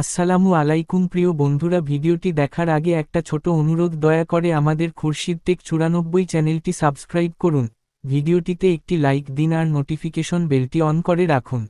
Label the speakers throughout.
Speaker 1: আসসালামু আলাইকুম প্রিয় বন্ধুরা, ভিডিওটি দেখার আগে একটা ছোট অনুরোধ, দয়া করে আমাদের খুরশিদ টেক চুরানব্বই চ্যানেলটি সাবস্ক্রাইব করুন। ভিডিওটিতে একটি লাইক দিন আর নোটিফিকেশন বেলটি অন করে রাখুন,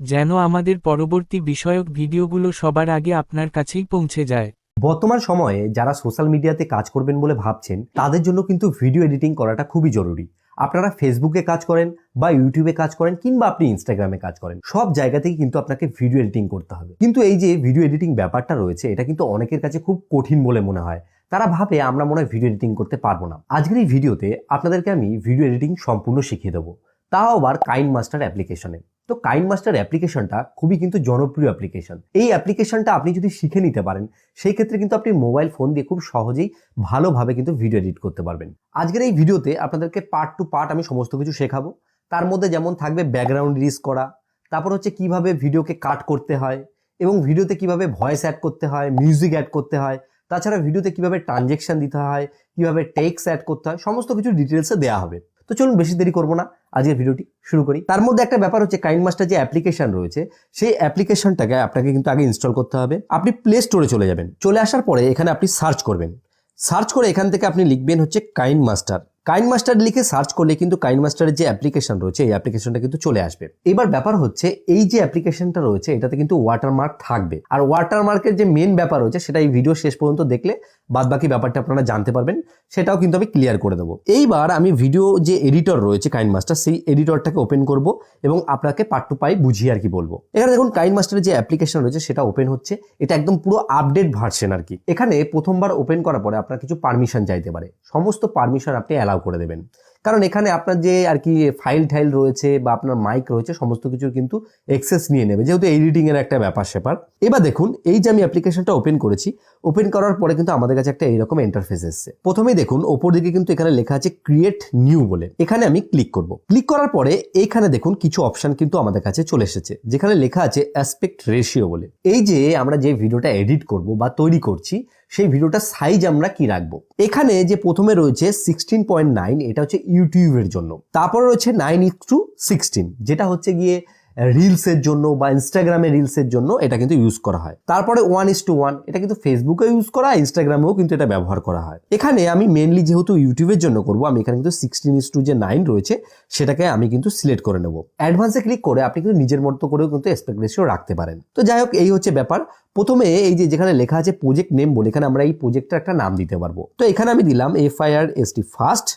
Speaker 1: যেন আমাদের পরবর্তী বিষয়ক ভিডিওগুলো সবার আগে আপনার কাছেই পৌঁছে যায়।
Speaker 2: বর্তমান সময়ে যারা সোশ্যাল মিডিয়াতে কাজ করবেন বলে ভাবছেন, তাদের জন্য কিন্তু ভিডিও এডিটিং করাটা খুবই জরুরি। আপনারা ফেসবুকে কাজ করেন বা ইউটিউবে কাজ করেন কিংবা আপনি ইনস্টাগ্রামে কাজ করেন, সব জায়গা থেকে কিন্তু আপনাকে ভিডিও এডিটিং করতে হবে। কিন্তু এই যে ভিডিও এডিটিং ব্যাপারটা রয়েছে, এটা কিন্তু অনেকের কাছে খুব কঠিন বলে মনে হয়। তারা ভাবে, আমরা মনে হয় ভিডিও এডিটিং করতে পারব না। আজকের এই ভিডিওতে আপনাদেরকে আমি ভিডিও এডিটিং সম্পূর্ণ শিখিয়ে দেবো। তাও আবার কাইন মাস্টার অ্যাপ্লিকেশনে তো কাইন মাস্টার অ্যাপ্লিকেশনটা খুবই কিন্তু জনপ্রিয় অ্যাপ্লিকেশন এই অ্যাপ্লিকেশনটা আপনি যদি শিখে নিতে পারেন, সেই ক্ষেত্রে কিন্তু আপনি মোবাইল ফোন দিয়ে খুব সহজেই ভালোভাবে কিন্তু ভিডিও এডিট করতে পারবেন। আজকের এই ভিডিওতে আপনাদেরকে পার্ট টু পার্ট আমি সমস্ত কিছু শেখাবো। তার মধ্যে যেমন থাকবে ব্যাকগ্রাউন্ড রিস করা, তারপর হচ্ছে কীভাবে ভিডিওকে কাট করতে হয়, এবং ভিডিওতে কীভাবে ভয়েস অ্যাড করতে হয় মিউজিক অ্যাড করতে হয়, তাছাড়া ভিডিওতে কীভাবে ট্রানজেকশন দিতে হয়, কীভাবে টেক্স অ্যাড করতে হয়, সমস্ত কিছু ডিটেলসে দেওয়া হবে। তো চলুন বেশি দেরি করব না আজকের ভিডিওটি শুরু করি। তার মধ্যে একটা ব্যাপার হচ্ছে কাইন্ড মাস্টার যে অ্যাপ্লিকেশন রয়েছে, সেই অ্যাপ্লিকেশনটাকে আপনাকে কিন্তু আগে ইনস্টল করতে হবে। আপনি প্লে স্টোরে চলে যাবেন। চলে আসার পরে এখানে আপনি সার্চ করবেন। সার্চ করে এখান থেকে আপনি লিখবেন হচ্ছে কাইন্ড মাস্টার কাইন মাস্টার লিখে সার্চ করলে কিন্তু কাইন মাস্টারের যে অ্যাপ্লিকেশন রয়েছে, এই অ্যাপ্লিকেশনটা কিন্তু চলে আসবে। এবার ব্যাপার হচ্ছে, এই যে অ্যাপ্লিকেশনটা রয়েছে, এটাতে কিন্তু ওয়াটারমার্ক থাকবে। আর ওয়াটারমার্কের যে মেন ব্যাপার রয়েছে, সেটা এই ভিডিও শেষ পর্যন্ত দেখলে বাদ বাকি ব্যাপারটা আপনারা জানতে পারবেন, সেটাও কিন্তু আমি ক্লিয়ার করে দেবো। এইবার আমি ভিডিও যে এডিটর রয়েছে কাইন মাস্টার, সেই এডিটরটাকে ওপেন করব এবং আপনাকে পার্ট টু পাই বুঝিয়ে আর কি বলব। এখানে দেখুন, কাইন মাস্টারের যে অ্যাপ্লিকেশন রয়েছে, সেটা ওপেন হচ্ছে। এটা একদম পুরো আপডেট ভার্সন আর কি। এখানে প্রথমবার ওপেন করার পরে আপনার কিছু পারমিশন চাইতে পারে। সমস্ত পারমিশন আপনি অ্যালাউ করে দেবেন। কারণ এখানে আপনার যে আর কি ফাইল টাইল রয়েছে বা আপনার মাইক রয়েছে, সমস্ত কিছু কিন্তু এক্সেস নিয়ে নেবে। যেহেতু এডিটিং এর একটা ব্যাপার স্যাপার এবার দেখুন, এই যে আমি অ্যাপ্লিকেশনটা ওপেন করেছি ওপেন করার পরে কিন্তু আমাদের কাছে একটা এইরকম ইন্টারফেস এসছে। প্রথমেই দেখুন, ওপর দিকে কিন্তু এখানে লেখা আছে ক্রিয়েট নিউ বলে। এখানে আমি ক্লিক করব। ক্লিক করার পরে এইখানে দেখুন, কিছু অপশন কিন্তু আমাদের কাছে চলে এসেছে, যেখানে লেখা আছে অ্যাসপেক্ট রেশিও বলে। এই যে আমরা যে ভিডিওটা এডিট করব বা তৈরি করছি সেই ভিডিওটার সাইজ আমরা কি রাখব? এখানে যে প্রথমে রয়েছে সিক্সটিন পয়েন্ট নাইন এটা হচ্ছে ইউটিউবের জন্য। তারপরে রয়েছে নাইন ইস টু সিক্সটিন যেটা হচ্ছে গিয়ে রিলসের জন্য বা ইনস্টাগ্রামে রিলসের জন্য এটা কিন্তু ইউজ করা হয়। তারপরে ওয়ান ইস টু ওয়ান এটা কিন্তু ফেসবুকে ইউজ করা ইনস্টাগ্রামেও কিন্তু এটা ব্যবহার করা হয়। এখানে আমি মেনলি যেহেতু ইউটিউবের জন্য করব, আমি এখানে কিন্তু সিক্সটিন ইস টু যে নাইন রয়েছে, সেটাকে আমি কিন্তু সিলেক্ট করে নেব। অ্যাডভান্সে ক্লিক করে আপনি কিন্তু নিজের মতো করেও কিন্তু এসপেক্ট রেশিও রাখতে পারেন। তো যাই হোক, এই হচ্ছে ব্যাপার। প্রথমে এই যে যেখানে লেখা আছে প্রজেক্ট নেম বলে, এখানে আমরা এই প্রজেক্টটা একটা নাম দিতে পারব। তো এখানে আমি দিলাম F I R S T first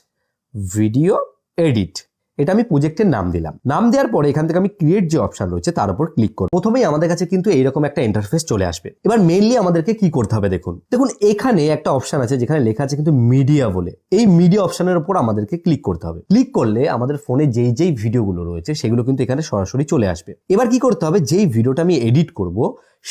Speaker 2: video edit এটা আমি প্রজেক্টের নাম দিলাম। নাম দেওয়ার পরে এখান থেকে আমি ক্রিয়েট যে অপশন রয়েছে, তার উপর ক্লিক করব। প্রথমেই আমাদের কাছে কিন্তু এইরকম একটা ইন্টারফেস চলে আসবে। এবার মেইনলি আমাদেরকে কি করতে হবে দেখুন। দেখুন, এখানে একটা অপশন আছে, যেখানে লেখা আছে কিন্তু মিডিয়া বলে। এই মিডিয়া অপশনের উপর আমাদেরকে ক্লিক করতে হবে। ক্লিক করলে আমাদের ফোনে যেই যেই ভিডিওগুলো রয়েছে, সেগুলো কিন্তু এখানে সরাসরি চলে আসবে। এবার কি করতে হবে? যেই ভিডিওটা আমি এডিট করব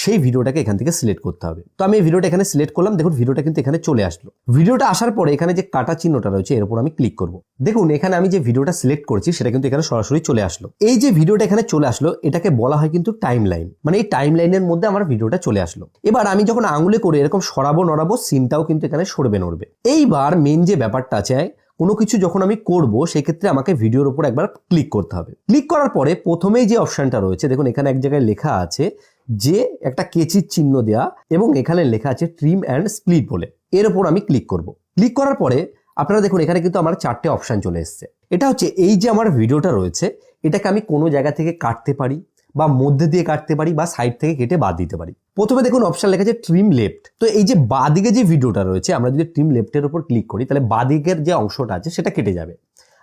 Speaker 2: সেই ভিডিওটাকে এখান থেকে সিলেক্ট করতে হবে। তো আমি এই ভিডিওটা এখানে সিলেক্ট করলাম। দেখুন, ভিডিওটা কিন্তু এখানে চলে আসলো। ভিডিওটা আসার পরে এখানে যে কাটা চিহ্নটা রয়েছে, এর উপর আমি ক্লিক করব। দেখুন, এখানে আমি যে ভিডিওটা সিলেক্ট করেছি, সেটা কিন্তু এখানে সরাসরি চলে আসলো। এই যে ভিডিওটা এখানে চলে আসলো, এটাকে বলা হয় কিন্তু টাইম লাইন মানে এই টাইম লাইনের মধ্যে আমার ভিডিওটা চলে আসলো। এবার আমি যখন আঙুলে করে এরকম সরাবো, নড়াবো সিনটাও কিন্তু এখানে সরবে, নড়বে। এইবার মেন যে ব্যাপারটা আছে, কোনো কিছু যখন আমি করব, সেক্ষেত্রে আমাকে ভিডিওর উপর একবার ক্লিক করতে হবে। ক্লিক করার পরে প্রথমেই যে অপশনটা রয়েছে, দেখুন, এখানে এক জায়গায় লেখা আছে যে একটা কেচির চিহ্ন দেওয়া এবং এখানে লেখা আছে ট্রিম অ্যান্ড স্প্লিট বলে। এর ওপর আমি ক্লিক করব। ক্লিক করার পরে আপনারা দেখুন, এখানে কিন্তু আমার চারটে অপশান চলে এসছে। এটা হচ্ছে এই যে আমার ভিডিওটা রয়েছে, এটাকে আমি কোনো জায়গা থেকে কাটতে পারি বা মধ্যে দিয়ে কাটতে পারি বা সাইড থেকে কেটে বাদ দিতে পারি। প্রথমে দেখুন অপশন লেখা আছে ট্রিম লেফট তো এই যে বাদিকে যে ভিডিওটা রয়েছে, আমরা যদি ট্রিম লেফটের উপর ক্লিক করি, তাহলে বাদিকের যে অংশটা আছে, সেটা কেটে যাবে।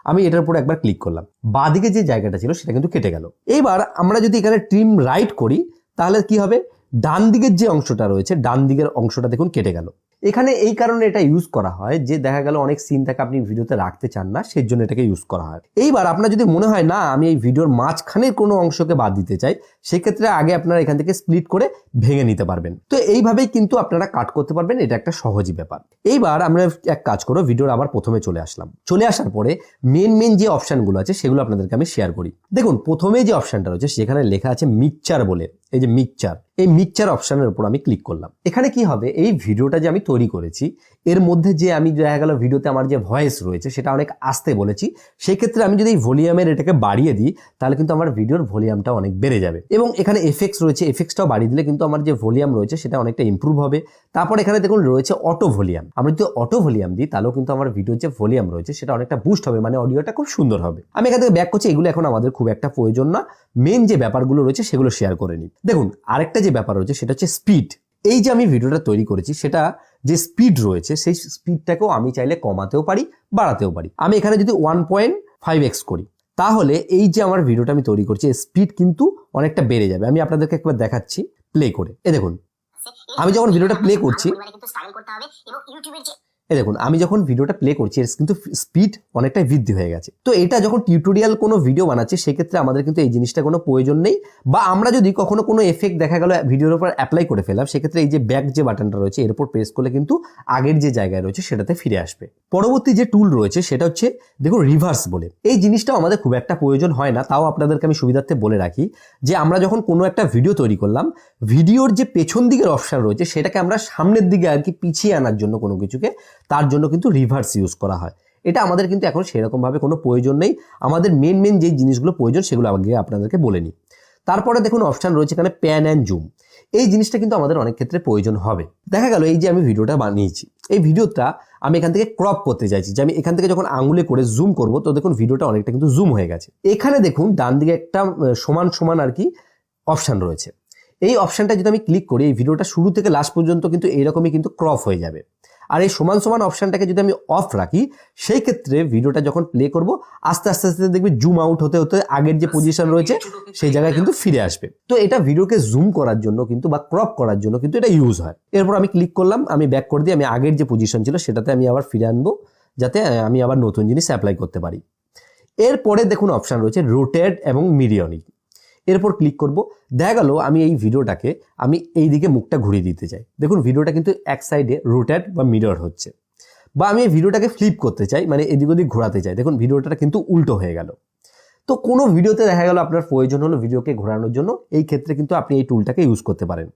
Speaker 2: আমি এটার উপর একবার ক্লিক করলাম। বাদিকে যে জায়গাটা ছিল, সেটা কিন্তু কেটে গেল। এইবার আমরা যদি এখানে ট্রিম রাইট করি তাহলে কি হবে? ডান দিকের যে অংশটা রয়েছে ডান দিকের অংশটা দেখুন কেটে গেল। এখানে এই কারণে এটা ইউজ করা হয় যে দেখা গেল অনেক সিন থাকে আপনি ভিডিওতে রাখতে চান না সেই জন্য এটাকে ইউজ করা হয়। এইবার আপনার যদি মনে হয়, না, আমি এই ভিডিওর মাঝখানের কোনো অংশকে বাদ দিতে চাই সেক্ষেত্রে আগে আপনারা এখান থেকে স্প্লিট করে ভেঙে নিতে পারবেন। তো এইভাবেই কিন্তু আপনারা কাট করতে পারবেন, এটা একটা সহজই ব্যাপার। এইবার আমরা এক কাজ করো, ভিডিওর আবার প্রথমে চলে আসলাম। চলে আসার পরে মেন মেন যে অপশানগুলো আছে, সেগুলো আপনাদেরকে আমি শেয়ার করি। দেখুন, প্রথমে যে অপশানটা রয়েছে, সেখানে লেখা আছে মিকচার বলে। এই যে মিকচার এই মিক্সচার অপশানের উপর আমি ক্লিক করলাম। এখানে কি হবে? এই ভিডিওটা যে আমি তৈরি করেছি, এর মধ্যে যে আমি দেখা গেল ভিডিওতে আমার যে ভয়েস রয়েছে, সেটা অনেক আস্তে বলেছি। সেই ক্ষেত্রে আমি যদি এই ভলিউমের এটাকে বাড়িয়ে দিই, তাহলে কিন্তু আমার ভিডিওর ভলিউমটা অনেক বেড়ে যাবে। এবং এখানে এফেক্টস রয়েছে এফেক্টসটাও বাড়িয়ে দিলে কিন্তু আমার যে ভলিউম রয়েছে, সেটা অনেকটা ইম্প্রুভ হবে। তারপর এখানে দেখুন, রয়েছে অটো ভলিউম আমরা যদি অটো ভলিউম দিই, তাহলেও কিন্তু আমার ভিডিওর যে ভলিউম রয়েছে, সেটা অনেকটা বুস্ট হবে মানে অডিওটা খুব সুন্দর হবে। আমি এখান থেকে ব্যাক করছি, এগুলো এখন আমাদের খুব একটা প্রয়োজন না। মেন যে ব্যাপারগুলো রয়েছে, সেগুলো শেয়ার করে নিই। দেখুন, আরেকটা যে ব্যাপার রয়েছে সেটা হচ্ছে স্পিড এই যে আমি ভিডিওটা তৈরি করেছি, সেটা যে স্পিড রয়েছে, সেই স্পিডটাকেও আমি চাইলে কমাতেও পারি, বাড়াতেও পারি। আমি এখানে যদি ওয়ান পয়েন্ট ফাইভ এক্স করি, তাহলে এই যে আমার ভিডিওটা আমি তৈরি করছি স্পিড কিন্তু অনেকটা বেড়ে যাবে। আমি আপনাদেরকে একবার দেখাচ্ছি প্লে করে। এ দেখুন, আমি যখন ভিডিওটা প্লে করছি এই দেখুন, আমি যখন ভিডিওটা প্লে করছি, এর কিন্তু স্পিড অনেকটাই বৃদ্ধি হয়ে গেছে। তো এটা যখন টিউটোরিয়াল কোনো ভিডিও বানাচ্ছে, সেক্ষেত্রে আমাদের কিন্তু এই জিনিসটা কোনো প্রয়োজন নেই। বা আমরা যদি কখনো কোনো এফেক্ট দেখা গেল ভিডিওর উপর অ্যাপ্লাই করে ফেলাম সেক্ষেত্রে এই যে ব্যাক যে বাটনটা রয়েছে, এর উপর প্রেস করলে কিন্তু আগের যে জায়গায় রয়েছে, সেটাতে ফিরে আসবে। পরবর্তী যে টুল রয়েছে, সেটা হচ্ছে, দেখুন রিভার্স বলে। এই জিনিসটাও আমাদের খুব একটা প্রয়োজন হয় না, তাও আপনাদেরকে আমি সুবিধার্থে বলে রাখি যে, আমরা যখন কোনো একটা ভিডিও তৈরি করলাম ভিডিওর যে পেছন দিকের অপশন রয়েছে, সেটাকে আমরা সামনের দিকে আর কি পিছিয়ে আনার জন্য কোনো কিছুকে তার জন্য কিন্তু রিভার্স ইউজ করা হয়। এটা আমাদের কিন্তু এখন সেরকমভাবে কোনো প্রয়োজন নেই। আমাদের মেন মেন যে জিনিসগুলো প্রয়োজন সেগুলো আগে আপনাদেরকে বলে নিই। তারপরে দেখুন অপশান রয়েছে এখানে প্যান অ্যান্ড জুম এই জিনিসটা কিন্তু আমাদের অনেক ক্ষেত্রে প্রয়োজন হবে। দেখা গেল এই যে আমি ভিডিওটা বানিয়েছি, এই ভিডিওটা আমি এখান থেকে ক্রপ করতে চাইছি। যে আমি এখান থেকে যখন আঙুলে করে জুম করব, তো দেখুন ভিডিওটা অনেকটা কিন্তু জুম হয়ে গেছে। এখানে দেখুন ডান দিকে একটা সমান সমান আর কি অপশান রয়েছে। এই অপশানটা যদি আমি ক্লিক করি, এই ভিডিওটা শুরু থেকে লাস্ট পর্যন্ত কিন্তু এইরকমই কিন্তু ক্রপ হয়ে যাবে। আর এই সমান সমান অপশানটাকে যদি আমি অফ রাখি সেই ক্ষেত্রে ভিডিওটা যখন প্লে করব আস্তে আস্তে আস্তে দেখবে জুম আউট হতে হতে আগের যে পজিশন রয়েছে সেই জায়গায় কিন্তু ফিরে আসবে। তো এটা ভিডিওকে জুম করার জন্য কিন্তু বা ক্রপ করার জন্য কিন্তু এটা ইউজ হয়। এরপর আমি ক্লিক করলাম আমি ব্যাক করে দিয়ে আমি আগের যে পজিশন ছিল সেটাতে আমি আবার ফিরে আনব যাতে আমি আবার নতুন জিনিস অ্যাপ্লাই করতে পারি। এরপরে দেখুন অপশান রয়েছে রোটেট এবং মিরিয়নিক এরপর ক্লিক করব। দেখা গেল আমি এই ভিডিওটাকে, আমি এই দিকে মুখটা ঘুরিয়ে দিতে চাই। দেখুন, ভিডিওটা কিন্তু এক সাইডে রোটেট বা মিরর হচ্ছে। বা আমি এই ভিডিওটাকে ফ্লিপ করতে চাই মানে এদিক ওদিক ঘোরাতে চাই। দেখুন ভিডিওটা কিন্তু উল্টো হয়ে গেল। তো কোনো ভিডিওতে দেখা গেল আপনার প্রয়োজন হলো ভিডিওকে ঘোরানোর জন্য, এই ক্ষেত্রে কিন্তু আপনি এই টুলটাকে ইউজ করতে পারেন।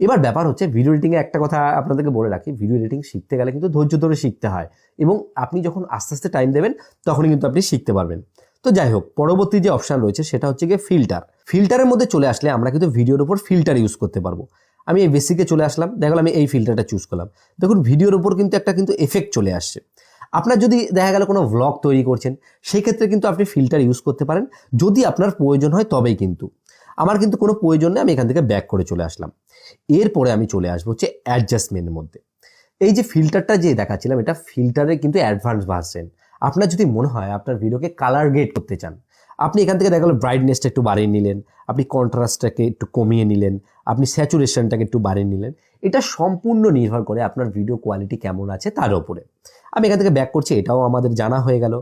Speaker 2: এবার ব্যাপার হচ্ছে ভিডিও এডিটিংয়ে একটা কথা আপনাদেরকে বলে রাখি ভিডিও এডিটিং শিখতে গেলে কিন্তু ধৈর্য ধরে শিখতে হয়। এবং আপনি যখন আস্তে আস্তে টাইম দেবেন, তখনই কিন্তু আপনি শিখতে পারবেন। তো যাই হোক, পরবর্তী যে অপশান রয়েছে সেটা হচ্ছে গিয়ে ফিল্টার ফিল্টারের মধ্যে চলে আসলে আমরা কিন্তু ভিডিওর উপর ফিল্টার ইউজ করতে পারব। আমি এই বেসিকে চলে আসলাম, দেখা গেল আমি এই ফিল্টারটা চুজ করলাম। দেখুন ভিডিওর উপর কিন্তু একটা কিন্তু এফেক্ট চলে আসছে। আপনার যদি দেখা গেল কোনো ভ্লগ তৈরি করছেন সেই ক্ষেত্রে কিন্তু আপনি ফিল্টার ইউজ করতে পারেন। যদি আপনার প্রয়োজন হয়, তবেই কিন্তু। আমার কিন্তু কোনো প্রয়োজন নেই, আমি এখান থেকে ব্যাক করে চলে আসলাম। এরপরে আমি চলে আসব হচ্ছে অ্যাডজাস্টমেন্টের মধ্যে। এই যে ফিল্টারটা যে দেখাচ্ছিলাম, এটা ফিল্টারের কিন্তু অ্যাডভান্স ভার্সেন আপনার যদি মনে হয় আপনার ভিডিওকে কালার গ্রেড করতে চান, আপনি এখান থেকে দেখা গেলো ব্রাইটনেসটা একটু বাড়িয়ে নিলেন, আপনি কন্ট্রাস্টটাকে একটু কমিয়ে নিলেন, আপনি স্যাচুরেশনটাকে একটু বাড়িয়ে নিলেন, এটা সম্পূর্ণ নির্ভর করে আপনার ভিডিও কোয়ালিটি কেমন আছে তার ওপরে আমি এখান থেকে ব্যাক করছি, এটাও আমাদের জানা হয়ে গেল।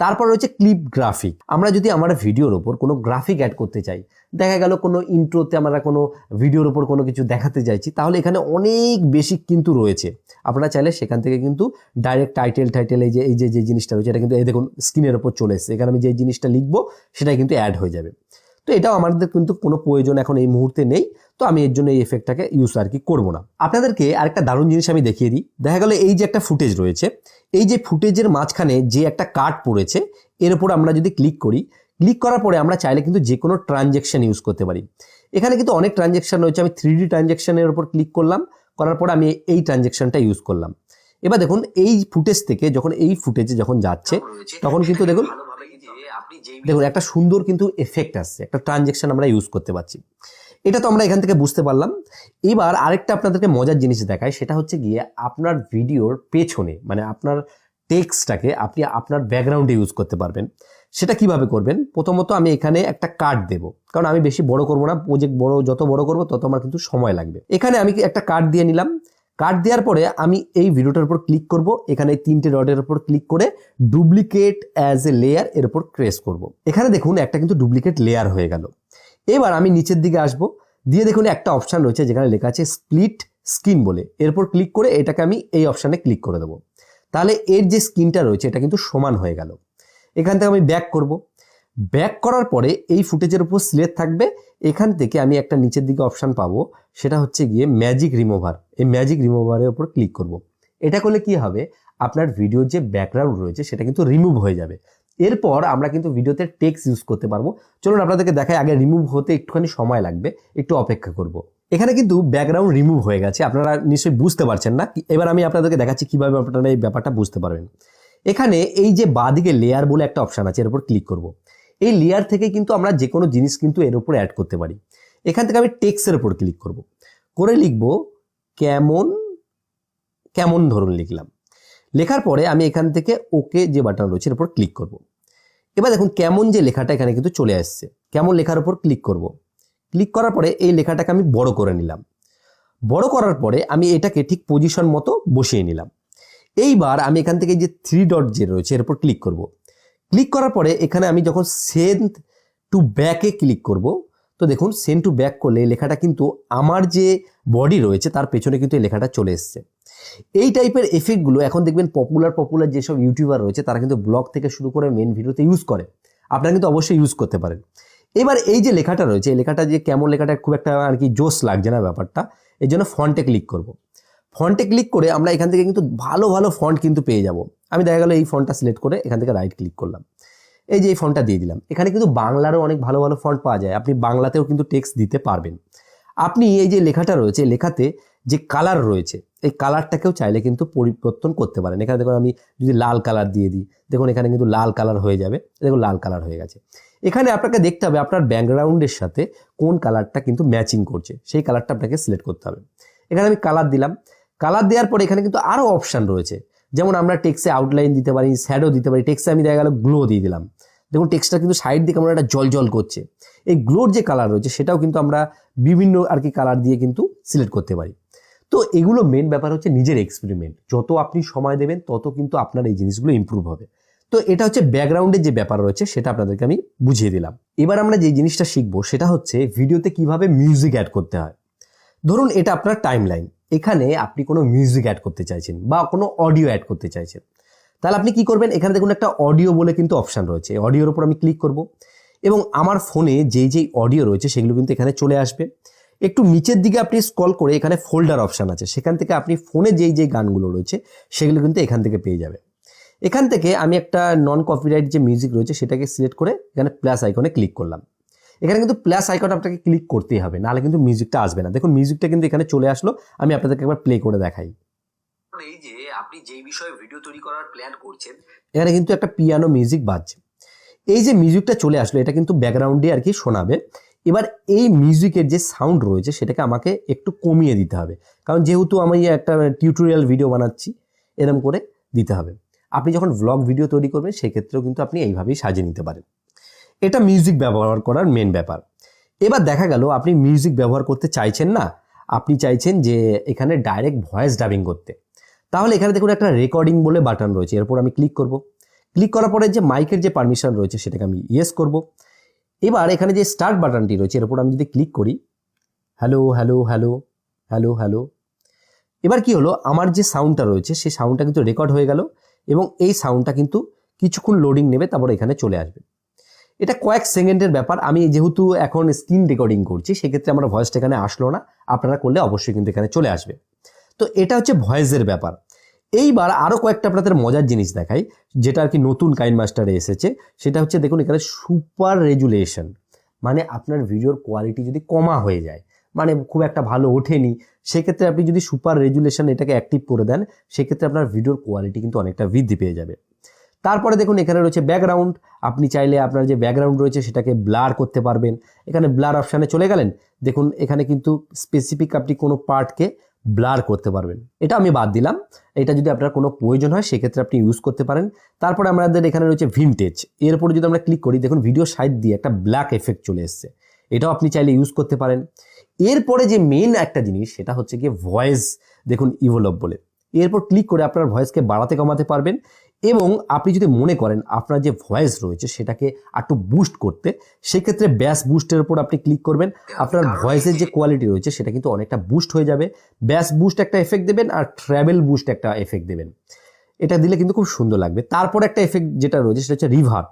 Speaker 2: তারপর রয়েছে ক্লিপ গ্রাফিক আমরা যদি আমার ভিডিওর ওপর কোনো গ্রাফিক অ্যাড করতে চাই, দেখা গেল কোনো ইন্ট্রোতে আমরা কোনো ভিডিওর ওপর কোনো কিছু দেখাতে চাইছি তাহলে এখানে অনেক বেশি কিন্তু রয়েছে। আপনারা চাইলে সেখান থেকে কিন্তু ডাইরেক্ট টাইটেল টাইটেল এই যে এই যে যে জিনিসটা রয়েছে, এটা কিন্তু এই দেখুন স্ক্রিনের ওপর চলে এসছে। এখানে আমি যে জিনিসটা লিখব সেটা কিন্তু অ্যাড হয়ে যাবে। তো এটাও আমাদের কিন্তু কোনো প্রয়োজন এখন এই মুহূর্তে নেই। তো আমি এর জন্য এই এফেক্টটাকে ইউজ আর কি করব না। আপনাদেরকে আরেকটা দারুণ জিনিস আমি দেখিয়ে দিই। দেখা গেল এই যে একটা ফুটেজ রয়েছে এই যে ফুটেজের মাঝখানে যে একটা কার্ড পড়েছে এর উপর আমরা যদি ক্লিক করি ক্লিক করার পরে আমরা চাইলে কিন্তু যে কোনো ট্রানজ্যাকশন ইউজ করতে পারি। এখানে কিন্তু অনেক ট্রানজ্যাকশন রয়েছে আমি থ্রি ডি ট্রানজ্যাকশনের উপর ক্লিক করলাম করার পরে আমি এই ট্রানজ্যাকশনটা ইউজ করলাম। এবার দেখুন এই ফুটেজ থেকে যখন এই ফুটেজে যখন যাচ্ছে তখন কিন্তু দেখুন দেখুন, একটা সুন্দর কিন্তু এফেক্ট আসছে একটা ট্রানজেকশন আমরা ইউজ করতে পারছি। এটা তো আমরা এখান থেকে বুঝতে পারলাম। এবার আরেকটা আপনাদেরকে মজার জিনিস দেখায় সেটা হচ্ছে গিয়ে আপনার ভিডিওর পেছনে মানে আপনার টেক্সটটাকে আপনি আপনার ব্যাকগ্রাউন্ডে ইউজ করতে পারবেন। সেটা কীভাবে করবেন? প্রথমত আমি এখানে একটা কার্ড দেব। কারণ আমি বেশি বড় করব না প্রজেক্ট বড়, যত বড় করব, তত আমার কিন্তু সময় লাগবে। এখানে আমি একটা কার্ড দিয়ে নিলাম। কার্ড দেওয়ার পরে আমি এই ভিডিওটার উপর ক্লিক করব। এখানে তিনটে ডটের উপর ক্লিক করে ডুপ্লিকেট অ্যাজ এ লেয়ার এর উপর ক্রেস করব। এখানে দেখুন একটা কিন্তু ডুপ্লিকেট লেয়ার হয়ে গেল। এবার আমি নিচের দিকে আসব। দিয়ে দেখুন একটা অপশান রয়েছে যেখানে লেখা আছে স্প্লিট স্কিন বলে। এরপর ক্লিক করে এটাকে আমি এই অপশানে ক্লিক করে দেবো। তাহলে এর যে স্কিনটা রয়েছে, এটা কিন্তু সমান হয়ে গেল। এখান থেকে আমি ব্যাক করব। ব্যাক করার পরে এই ফুটেজের উপর সিলেক্ট থাকবে। এখান থেকে আমি একটা নিচের দিকে অপশান পাবো। সেটা হচ্ছে গিয়ে ম্যাজিক রিমুভার এই ম্যাজিক রিমুভারের উপর ক্লিক করব। এটা করলে কি হবে? আপনার ভিডিওর যে ব্যাকগ্রাউন্ড রয়েছে, সেটা কিন্তু রিমুভ হয়ে যাবে। এরপর আমরা কিন্তু ভিডিওতে টেক্সট ইউজ করতে পারব। চলুন আপনাদেরকে দেখাই, আগে রিমুভ হতে একটুখানি সময় লাগবে। একটু অপেক্ষা করব। এখানে কিন্তু ব্যাকগ্রাউন্ড রিমুভ হয়ে গেছে। আপনারা নিশ্চয়ই বুঝতে পারছেন না। এবার আমি আপনাদেরকে দেখাচ্ছি কীভাবে আপনারা এই ব্যাপারটা বুঝতে পারবেন। এখানে এই যে বাঁদিকে লেয়ার বলে একটা অপশান আছে, এর উপর ক্লিক করব। এই লেয়ার থেকে কিন্তু আমরা যে কোনো জিনিস কিন্তু এর উপর অ্যাড করতে পারি এখান থেকে আমি টেক্সের উপর ক্লিক করব। করে লিখব কেমন কেমন ধরুন লিখলাম লেখার পরে আমি এখান থেকে ওকে যে বাটন রয়েছে এর উপর ক্লিক করব। এবার দেখুন কেমন যে লেখাটা এখানে কিন্তু চলে আসছে কেমন লেখার উপর ক্লিক করব। ক্লিক করার পরে এই লেখাটাকে আমি বড় করে নিলাম বড় করার পরে আমি এটাকে ঠিক পজিশন মতো বসিয়ে নিলাম এইবার আমি এখান থেকে যে থ্রি ডট যে রয়েছে এর উপর ক্লিক করব ক্লিক করার পরে এখানে আমি যখন সেন্ড টু ব্যাকে ক্লিক করব, তো দেখুন সেন্ড টু ব্যাক করলে লেখাটা কিন্তু আমার যে বডি রয়েছে তার পেছনে কিন্তু এই লেখাটা চলে এসছে। এই টাইপের এফেক্টগুলো এখন দেখবেন পপুলার পপুলার যেসব ইউটিউবার রয়েছে তারা কিন্তু ব্লগ থেকে শুরু করে মেন ভিডিওতে ইউজ করে। আপনারা কিন্তু অবশ্যই ইউজ করতে পারেন। এবার এই যে লেখাটা রয়েছে, এই লেখাটা যে কেমন লেখাটা খুব একটা আর কি জোশ লাগছে না ব্যাপারটা এই জন্য ফন্টে ক্লিক করব। ফন্টে ক্লিক করে আমরা এখান থেকে কিন্তু ভালো ভালো ফন্ট কিন্তু পেয়ে যাব। আমি দেখা গেল এই ফন্টটা সিলেক্ট করে এখান থেকে রাইট ক্লিক করলাম। এই যে এই ফন্টটা দিয়ে দিলাম। এখানে কিন্তু বাংলারও অনেক ভালো ভালো ফন্ট পাওয়া যায়। আপনি বাংলাতেও কিন্তু টেক্সট দিতে পারবেন। আপনি এই যে লেখাটা রয়েছে লেখাতে যে কালার রয়েছে, এই কালারটাকেও চাইলে কিন্তু পরিবর্তন করতে পারেন। এখানে দেখুন আমি যদি লাল কালার দিয়ে দিই, দেখুন এখানে কিন্তু লাল কালার হয়ে যাবে। দেখুন লাল কালার হয়ে গেছে। এখানে আপনাকে দেখতে হবে আপনার ব্যাকগ্রাউন্ডের সাথে কোন কালারটা কিন্তু ম্যাচিং করছে। সেই কালারটা আপনাকে সিলেক্ট করতে হবে। এখানে আমি কালার দিলাম। কালার দেওয়ার পরে এখানে কিন্তু আরও অপশান রয়েছে। যেমন আমরা টেক্সে আউটলাইন দিতে পারি শ্যাডো দিতে পারি টেক্সে আমি দেখা গেল গ্লো দিয়ে দিলাম। দেখুন টেক্সটা কিন্তু সাইড দিকে আমরা একটা জল জল করছে। এই গ্লোর যে কালার রয়েছে, সেটাও কিন্তু আমরা বিভিন্ন আর কি কালার দিয়ে কিন্তু সিলেক্ট করতে পারি। তো এগুলো মেন ব্যাপার হচ্ছে নিজের এক্সপেরিমেন্ট যত আপনি সময় দেবেন, তত কিন্তু আপনার এই জিনিসগুলো ইম্প্রুভ হবে। তো এটা হচ্ছে ব্যাকগ্রাউন্ডের যে ব্যাপার রয়েছে, সেটা আপনাদেরকে আমি বুঝিয়ে দিলাম। এবার আমরা যে জিনিসটা শিখব, সেটা হচ্ছে ভিডিওতে কীভাবে মিউজিক অ্যাড করতে হয়। ধরুন এটা আপনার টাইম লাইন এখানে আপনি কোনো মিউজিক অ্যাড করতে চাইছেন বা কোনো অডিও অ্যাড করতে চাইছেন। তাহলে আপনি কি করবেন? এখানে দেখুন একটা অডিও বলে কিন্তু অপশান রয়েছে। অডিওর উপর আমি ক্লিক করব এবং আমার ফোনে যেই যেই অডিও রয়েছে সেগুলো কিন্তু এখানে চলে আসবে। একটু নিচের দিকে আপনি স্ক্রল করে এখানে ফোল্ডার অপশান আছে। সেখান থেকে আপনি ফোনে যেই যেই গানগুলো রয়েছে সেগুলো কিন্তু এখান থেকে পেয়ে যাবে এখান থেকে আমি একটা নন কপিরাইট যে মিউজিক রয়েছে সেটাকে সিলেক্ট করে এখানে প্লাস আইকনে ক্লিক করলাম। এখানে কিন্তু প্লাস আইকন আপনাকে ক্লিক করতেই হবে নাহলে কিন্তু মিউজিকটা আসবে না। দেখুন মিউজিকটা কিন্তু এখানে চলে আসলো আমি আপনাদেরকে একবার প্লে করে দেখাই। এই যে আপনি যেই বিষয়ে ভিডিও তৈরি করার প্ল্যান করছেন এখানে কিন্তু একটা পিয়ানো মিউজিক বাজছে। এই যে মিউজিকটা চলে আসলো এটা কিন্তু ব্যাকগ্রাউন্ডে আর কি শোনাবে। এবার এই মিউজিকের যে সাউন্ড রয়েছে সেটাকে আমাকে একটু কমিয়ে দিতে হবে। কারণ যেহেতু আমি একটা টিউটোরিয়াল ভিডিও বানাচ্ছি এরম করে দিতে হবে। আপনি যখন ভ্লগ ভিডিও তৈরি করবেন সেক্ষেত্রেও কিন্তু আপনি এইভাবেই সাজিয়ে নিতে পারেন। এটা মিউজিক ব্যবহার করার মেন ব্যাপার। এবার দেখা গেল, আপনি মিউজিক ব্যবহার করতে চাইছেন না, আপনি চাইছেন যে এখানে ডাইরেক্ট ভয়েস ডাবিং করতে। তাহলে এখানে দেখুন একটা রেকর্ডিং বলে বাটন রয়েছে, এরপর আমি ক্লিক করব। ক্লিক করার পরে যে মাইকের যে পারমিশন রয়েছে, সেটাকে আমি ইয়েস করব। এবার এখানে যে স্টার্ট বাটনটি রয়েছে, এর উপর আমি যদি ক্লিক করি hello hello hello hello hello এবার কি হলো, আমার যে সাউন্ডটা রয়েছে, সেই সাউন্ডটা কিন্তু রেকর্ড হয়ে গেল এবং এই সাউন্ডটা কিন্তু কিছুক্ষণ লোডিং নেবে, তারপর এখানে চলে আসবে। এটা কয়েক সেকেন্ডের ব্যাপার। আমি যেহেতু এখন স্ক্রিন রেকর্ডিং করছি, সেক্ষেত্রে আমার ভয়েসটা এখানে আসলো না। আপনারা করলে অবশ্যই কিন্তু এখানে চলে আসবে। তো এটা হচ্ছে ভয়েসের ব্যাপার। এইবার আরও কয়েকটা আপনাদের মজার জিনিস দেখাই, যেটা আর কি নতুন কাইন মাস্টারে এসেছে। সেটা হচ্ছে দেখুন, এখানে সুপার রেজুলেশন মানে আপনার ভিডিওর কোয়ালিটি যদি কমা হয়ে যায় মানে খুব একটা ভালো ওঠেনি, সেক্ষেত্রে আপনি যদি সুপার রেজুলেশন এটাকে অ্যাক্টিভ করে দেন, সেক্ষেত্রে আপনার ভিডিওর কোয়ালিটি কিন্তু অনেকটা বৃদ্ধি পেয়ে যাবে। তারপরে দেখুন, এখানে রয়েছে ব্যাকগ্রাউন্ড আপনি চাইলে আপনার যে ব্যাকগ্রাউন্ড রয়েছে, সেটাকে ব্লার করতে পারবেন। এখানে ব্লার অপশানে চলে গেলেন। দেখুন, এখানে কিন্তু স্পেসিফিক আপনি কোনো পার্টকে ব্লার করতে পারবেন। এটা আমি বাদ দিলাম। এটা যদি আপনার কোনো প্রয়োজন হয়, সেক্ষেত্রে আপনি ইউজ করতে পারেন। তারপরে আমাদের এখানে রয়েছে ভিনটেজ এর উপরে যদি আমরা ক্লিক করি, দেখুন ভিডিও সাইড দিয়ে একটা ব্ল্যাক এফেক্ট চলে এসছে। এটাও আপনি চাইলে ইউজ করতে পারেন। এরপরে যে মেন একটা জিনিস, সেটা হচ্ছে গিয়ে ভয়েস দেখুন ইভোলভ বলে। এরপর ক্লিক করে আপনার ভয়েসকে বাড়াতে কমাতে পারবেন এবং আপনি যদি মনে করেন আপনার যে ভয়েস রয়েছে সেটাকে একটু বুস্ট করতে সেক্ষেত্রে ব্যাস বুস্টের উপর আপনি ক্লিক করবেন। আপনার ভয়েসের যে কোয়ালিটি রয়েছে সেটা কিন্তু অনেকটা বুস্ট হয়ে যাবে। ব্যাস বুস্ট একটা এফেক্ট দেবেন আর ট্র্যাভেল বুস্ট একটা এফেক্ট দেবেন। এটা দিলে কিন্তু খুব সুন্দর লাগবে। তারপর একটা এফেক্ট যেটা রয়েছে সেটা হচ্ছে রিভার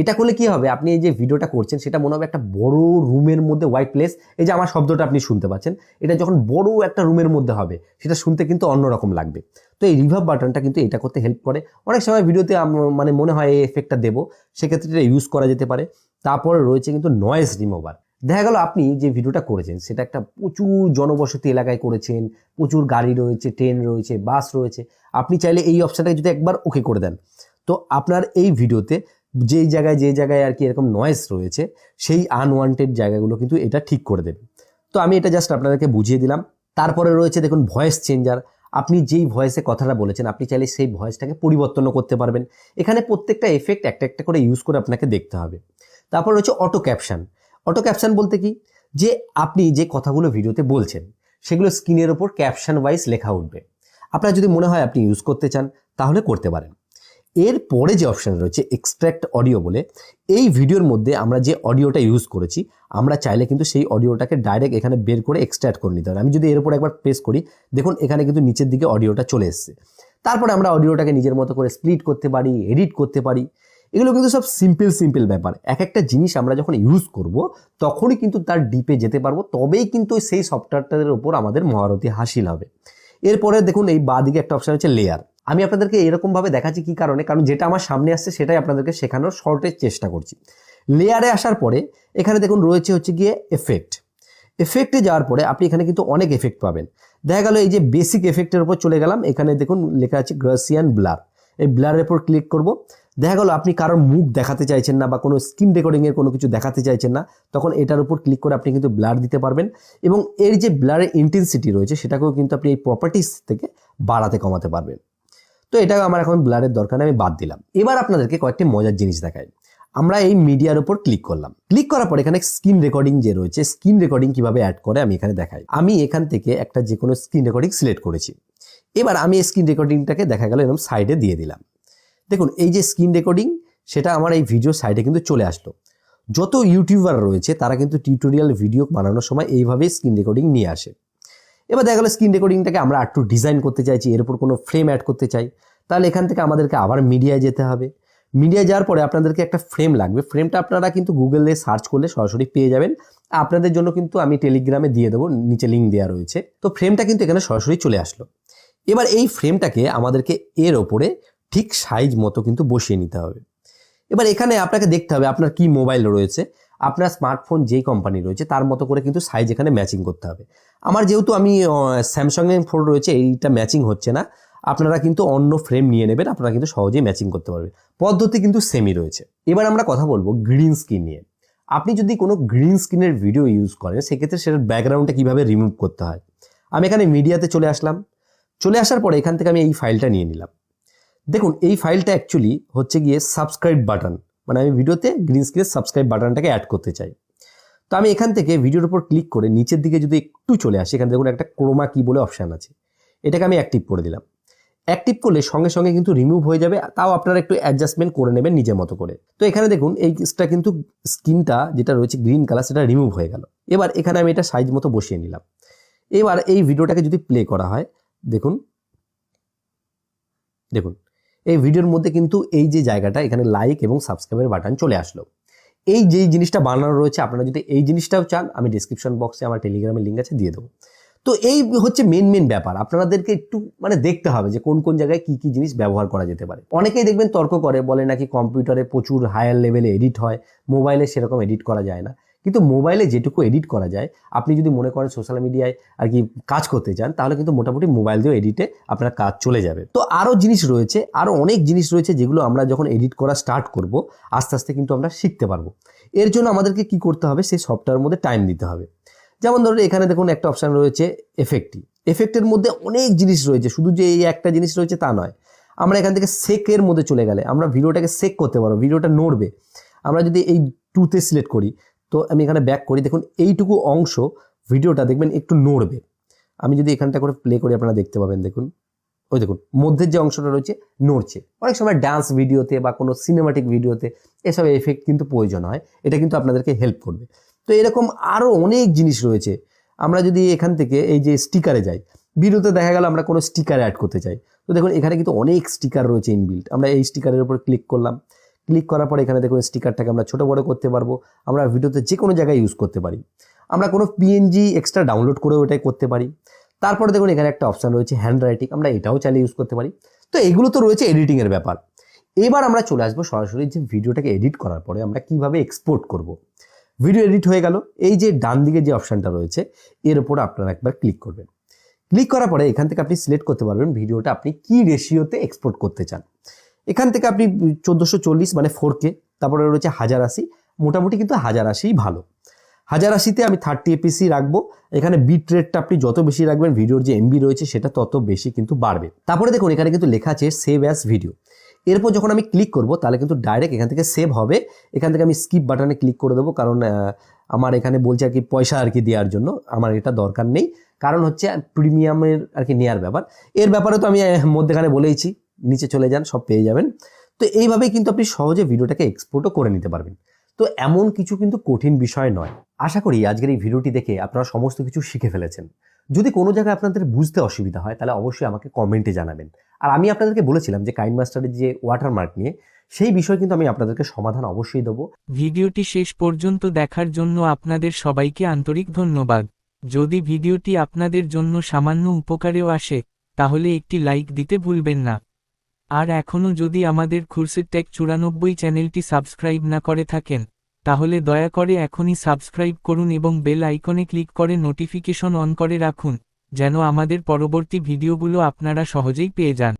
Speaker 2: এটা করলে কি হবে? আপনি এই যে ভিডিওটা করছেন, সেটা মনে হবে একটা বড় রুমের মধ্যে হোয়াইট প্লেস এই যে আমার শব্দটা আপনি শুনতে পাচ্ছেন, এটা যখন বড় একটা রুমের মধ্যে হবে, সেটা শুনতে কিন্তু অন্যরকম লাগবে। তো এই রিভার্ব বাটনটা কিন্তু এটা করতে হেল্প করে। অনেক সময় ভিডিওতে মানে মনে হয় এই এফেক্টটা দেবো, সেক্ষেত্রে এটা ইউজ করা যেতে পারে। তারপরে রয়েছে কিন্তু নয়েজ রিমুভার দেখা গেল আপনি যে ভিডিওটা করেছেন, সেটা একটা প্রচুর জনবসতি এলাকায় করেছেন, প্রচুর গাড়ি রয়েছে ট্রেন রয়েছে বাস রয়েছে। আপনি চাইলে এই অপশানটাকে যদি একবার ওকে করে দেন। তো আপনার এই ভিডিওতে যেই জায়গায় যে জায়গায় আর কি এরকম নয়েস রয়েছে, সেই আনওয়ান্টেড জায়গাগুলো কিন্তু এটা ঠিক করে দেবে। তো আমি এটা জাস্ট আপনাদেরকে বুঝিয়ে দিলাম। তারপরে রয়েছে দেখুন ভয়েস চেঞ্জার আপনি যেই ভয়েসে কথাটা বলেছেন, আপনি চাইলে সেই ভয়েসটাকে পরিবর্তনও করতে পারবেন। এখানে প্রত্যেকটা এফেক্ট একটা একটা করে ইউজ করে আপনাকে দেখতে হবে। তারপর রয়েছে অটো ক্যাপশন অটো ক্যাপশন বলতে কি? যে আপনি যে কথাগুলো ভিডিওতে বলছেন, সেগুলো স্ক্রিনের ওপর ক্যাপশন ওয়াইজ লেখা উঠবে। আপনার যদি মনে হয় আপনি ইউজ করতে চান, তাহলে করতে পারেন। এর পরে যে অপশান রয়েছে এক্সট্র্যাক্ট অডিও বলে, এই ভিডিওর মধ্যে আমরা যে অডিওটা ইউজ করেছি, আমরা চাইলে কিন্তু সেই অডিওটাকে ডাইরেক্ট এখানে বের করে এক্সট্র্যাক্ট করে নিতে হবে আমি যদি এর উপর একবার প্রেস করি, দেখুন এখানে কিন্তু নিচের দিকে অডিওটা চলে এসছে। তারপরে আমরা অডিওটাকে নিজের মতো করে স্প্লিট করতে পারি এডিট করতে পারি। এগুলো কিন্তু সব সিম্পল সিম্পল ব্যাপার। এক একটা জিনিস আমরা যখন ইউজ করব, তখনই কিন্তু তার ডিপে যেতে পারব, তবেই কিন্তু সেই সফটওয়্যারটার উপর আমাদের মহারতি হাসিল হবে। এরপরে দেখুন এই বাদিকে একটা অপশন হচ্ছে লেয়ার আমি আপনাদেরকে এরকমভাবে দেখাচ্ছি কি কারণে, কারণ যেটা আমার সামনে আসছে সেটাই আপনাদেরকে শেখানোর শর্টের চেষ্টা করছি। লেয়ারে আসার পরে, এখানে দেখুন রয়েছে হচ্ছে গিয়ে এফেক্ট এফেক্টে যাওয়ার পরে আপনি এখানে কিন্তু অনেক এফেক্ট পাবেন। দেখা গেল এই যে বেসিক এফেক্টের উপর চলে গেলাম, এখানে দেখুন লেখা আছে গ্রাসিয়ান ব্লার এই ব্লারের উপর ক্লিক করব। দেখা গেল আপনি কারোর মুখ দেখাতে চাইছেন না বা কোনো স্ক্রিন রেকর্ডিংয়ের কোনো কিছু দেখাতে চাইছেন না, তখন এটার উপর ক্লিক করে আপনি কিন্তু ব্লার দিতে পারবেন। এবং এর যে ব্লারের ইন্টেন্সিটি রয়েছে, সেটাকেও কিন্তু আপনি এই প্রপার্টিস থেকে বাড়াতে কমাতে পারবেন। তো এটা আমার এখন ব্লারের দরকার, আমি বাদ দিলাম। এবার আপনাদেরকে কয়েকটি মজার জিনিস দেখাই। আমরা এই মিডিয়ার উপর ক্লিক করলাম। ক্লিক করার পর এখানে স্ক্রিন রেকর্ডিং যে রয়েছে, স্ক্রিন রেকর্ডিং কীভাবে অ্যাড করে আমি এখানে দেখাই। আমি এখান থেকে একটা যে কোনো স্ক্রিন রেকর্ডিং সিলেক্ট করেছি। এবার আমি স্ক্রিন রেকর্ডিংটাকে দেখা গেল এরকম সাইডে দিয়ে দিলাম। দেখুন, এই যে স্ক্রিন রেকর্ডিং, সেটা আমার এই ভিডিও সাইডে কিন্তু চলে আসলো। যত ইউটিউবার রয়েছে, তারা কিন্তু টিউটোরিয়াল ভিডিও বানানোর সময় এইভাবেই স্ক্রিন রেকর্ডিং নিয়ে আসে। এবার দেখা গেলো স্ক্রিন রেকর্ডিংটাকে আমরা একটু ডিজাইন করতে চাইছি, এর উপর কোনো ফ্রেম অ্যাড করতে চাই। তাহলে এখান থেকে আমাদেরকে আবার মিডিয়ায় যেতে হবে। মিডিয়ায় যাওয়ার পরে আপনাদেরকে একটা ফ্রেম লাগবে। ফ্রেমটা আপনারা কিন্তু গুগলে সার্চ করলে সরাসরি পেয়ে যাবেন। আপনাদের জন্য কিন্তু আমি টেলিগ্রামে দিয়ে দেবো, নিচে লিঙ্ক দেওয়া রয়েছে। তো ফ্রেমটা কিন্তু এখানে সরাসরি চলে আসলো। এবার এই ফ্রেমটাকে আমাদেরকে এর ওপরে ঠিক সাইজ মতো কিন্তু বসিয়ে নিতে হবে। এবার এখানে আপনাকে দেখতে হবে আপনার কি মোবাইল রয়েছে। আপনার স্মার্টফোন যেই কোম্পানি রয়েছে, তার মতো করে কিন্তু সাইজ এখানে ম্যাচিং করতে হবে। আমার যেহেতু আমি স্যামসাং এর ফোন রয়েছে, এইটা ম্যাচিং হচ্ছে না। আপনারা কিন্তু অন্য ফ্রেম নিয়ে নেবেন, আপনারা কিন্তু সহজেই ম্যাচিং করতে পারবেন। পদ্ধতি কিন্তু সেমই রয়েছে। এবার আমরা কথা বলব গ্রিন স্ক্রিন নিয়ে। আপনি যদি কোনো গ্রিন স্ক্রিনের ভিডিও ইউজ করেন, সেক্ষেত্রে সেটার ব্যাকগ্রাউন্ডটা কীভাবে রিমুভ করতে হয়? আমি এখানে মিডিয়াতে চলে আসলাম। চলে আসার পরে এখান থেকে আমি এই ফাইলটা নিয়ে নিলাম। দেখুন, এই ফাইলটা অ্যাকচুয়ালি হচ্ছে গিয়ে সাবস্ক্রাইব বাটন মানে আমি ভিডিওতে গ্রিন স্ক্রিনের সাবস্ক্রাইব বাটনটাকে অ্যাড করতে চাই। তো আমি এখান থেকে ভিডিওর উপর ক্লিক করে নিচের দিকে যদি একটু চলে আসি, এখানে দেখুন একটা ক্রোমা কি বলে অপশান আছে। এটাকে আমি অ্যাক্টিভ করে দিলাম। অ্যাক্টিভ করলে সঙ্গে সঙ্গে কিন্তু রিমুভ হয়ে যাবে, তাও আপনারা একটু অ্যাডজাস্টমেন্ট করে নেবেন নিজের মতো করে। তো এখানে দেখুন এইটা কিন্তু স্কিনটা যেটা রয়েছে গ্রিন কালার সেটা রিমুভ হয়ে গেল। এবার এখানে আমি এটা সাইজ মতো বসিয়ে নিলাম। এবার এই ভিডিওটাকে যদি প্লে করা হয়, দেখুন। দেখুন, এই ভিডিওর মধ্যে কিন্তু এই যে জায়গাটা, এখানে লাইক এবং সাবস্ক্রাইবের বাটন চলে আসলো। এই যেই জিনিসটা বানানো রয়েছে, আপনারা যদি এই জিনিসটাও চান, আমি ডিসক্রিপশন বক্সে আমার টেলিগ্রামের লিঙ্ক আছে, দিয়ে দেবো। তো এই হচ্ছে মেন মেন ব্যাপার। আপনাদেরকে একটু মানে দেখতে হবে যে কোন কোন জায়গায় কি কি জিনিস ব্যবহার করা যেতে পারে। অনেকেই দেখবেন তর্ক করে, বলে নাকি কম্পিউটারে প্রচুর হায়ার লেভেলে এডিট হয় মোবাইলে সেরকম এডিট করা যায় না। কিন্তু মোবাইলে যেটুকু এডিট করা যায়, আপনি যদি মনে করেন সোশ্যাল মিডিয়ায় আর কি কাজ করতে চান তাহলে কিন্তু মোটামুটি মোবাইল দিয়েও এডিটে আপনার কাজ চলে যাবে। তো আরও জিনিস রয়েছে, আরও অনেক জিনিস রয়েছে যেগুলো আমরা যখন এডিট করা স্টার্ট করব, আস্তে আস্তে কিন্তু আমরা শিখতে পারব। এর জন্য আমাদেরকে কি করতে হবে, সেই সফটওয়্যার মধ্যে টাইম দিতে হবে। যেমন ধরুন, এখানে দেখুন একটা অপশান রয়েছে এফেক্টটি এফেক্টের মধ্যে অনেক জিনিস রয়েছে, শুধু যে এই একটা জিনিস রয়েছে তা নয়। আমরা এখান থেকে সেকের মধ্যে চলে গেলে, আমরা ভিডিওটাকে সেক করতে পারব, ভিডিওটা নড়বে। আমরা যদি এই টুতে সিলেক্ট করি তো আমি এখানে ব্যাক করি। দেখুন, এইটুকু অংশ ভিডিওটা দেখবেন একটু নড়বে। আমি যদি এখানটা করে প্লে করি, আপনারা দেখতে পাবেন। দেখুন, ওই দেখুন, মধ্যের যে অংশটা রয়েছে, নড়ছে। অনেক সময় ডান্স ভিডিওতে বা কোনো সিনেমাটিক ভিডিওতে এসব এফেক্ট কিন্তু প্রয়োজন হয়। এটা কিন্তু আপনাদেরকে হেল্প করবে। তো এরকম আরও অনেক জিনিস রয়েছে। আমরা যদি এখান থেকে এই যে স্টিকারে যাই ভিডিওতে দেখা গেল আমরা কোনো স্টিকার অ্যাড করতে চাই। তো দেখুন, এখানে কিন্তু অনেক স্টিকার রয়েছে ইনবিল্ট আমরা এই স্টিকারের উপর ক্লিক করলাম। ক্লিক করার পরে এখানে দেখুন স্টিকারটাকে আমরা ছোটো বড় করতে পারব। আমরা ভিডিওতে যে কোনো জায়গায় ইউজ করতে পারি। আমরা কোনো পিএনজি এক্সট্রা ডাউনলোড করেও এটাই করতে পারি। তারপরে দেখুন এখানে একটা অপশান রয়েছে হ্যান্ড রাইটিং আমরা এটাও চাইলে ইউজ করতে পারি। তো এগুলো তো রয়েছে এডিটিংয়ের ব্যাপার। এবার আমরা চলে আসব সরাসরি যে ভিডিওটাকে এডিট করার পরে আমরা কীভাবে এক্সপোর্ট করব। ভিডিও এডিট হয়ে গেল। এই যে ডান দিকে যে অপশানটা রয়েছে, এর ওপর আপনারা একবার ক্লিক করবেন। ক্লিক করার পরে এখান থেকে আপনি সিলেক্ট করতে পারবেন ভিডিওটা আপনি কি রেশিওতে এক্সপোর্ট করতে চান। এখান থেকে আপনি চোদ্দোশো চল্লিশ মানে ফোর কে তারপরে রয়েছে হাজার আশি, মোটামুটি কিন্তু হাজার আশিই ভালো। হাজার আশিতে আমি থার্টি এপিসি রাখব, এখানে বিট রেটটা আপনি যত বেশি রাখবেন, ভিডিওর যে এমবি রয়েছে সেটা তত বেশি কিন্তু বাড়বে। তারপরে দেখুন, এখানে কিন্তু লেখা আছে সেভ অ্যাস ভিডিও এরপর যখন আমি ক্লিক করব, তাহলে কিন্তু ডাইরেক্ট এখান থেকে সেভ হবে। এখান থেকে আমি স্কিপ বাটনে ক্লিক করে দেবো, কারণ আমার এখানে বলছে আর কি পয়সা আর কি দেওয়ার জন্য, আমার এটা দরকার নেই। কারণ হচ্ছে প্রিমিয়ামের আর কি নেওয়ার ব্যাপার। এর ব্যাপারে তো আমি মধ্যেখানে বলেইছি নিচে চলে যান, সব পেয়ে যাবেন। তো এইভাবেই কিন্তু আপনি সহজে ভিডিওটাকে এক্সপোর্টও করে নিতে পারবেন। তো এমন কিছু কিন্তু কঠিন বিষয় নয়। আশা করি আজকের এই ভিডিওটি দেখে আপনারা সমস্ত কিছু শিখে ফেলেছেন। যদি কোনো জায়গায় আপনাদের বুঝতে অসুবিধা হয়, তাহলে অবশ্যই আমাকে কমেন্টে জানাবেন। আর আমি আপনাদেরকে বলেছিলাম যে কাইন মাস্টারের যে ওয়াটারমার্ক নিয়ে, সেই বিষয় কিন্তু আমি আপনাদেরকে সমাধান অবশ্যই দেবো।
Speaker 1: ভিডিওটি শেষ পর্যন্ত দেখার জন্য আপনাদের সবাইকে আন্তরিক ধন্যবাদ। যদি ভিডিওটি আপনাদের জন্য সামান্য উপকারেও আসে, তাহলে একটি লাইক দিতে ভুলবেন না। আর এখনও যদি আমাদের খুরশিদ টেক চুরানব্বই চ্যানেলটি সাবস্ক্রাইব না করে থাকেন, তাহলে দয়া করে এখনই সাবস্ক্রাইব করুন এবং বেল আইকনে ক্লিক করে নোটিফিকেশন অন করে রাখুন, যেন আমাদের পরবর্তী ভিডিওগুলো আপনারা সহজেই পেয়ে যান।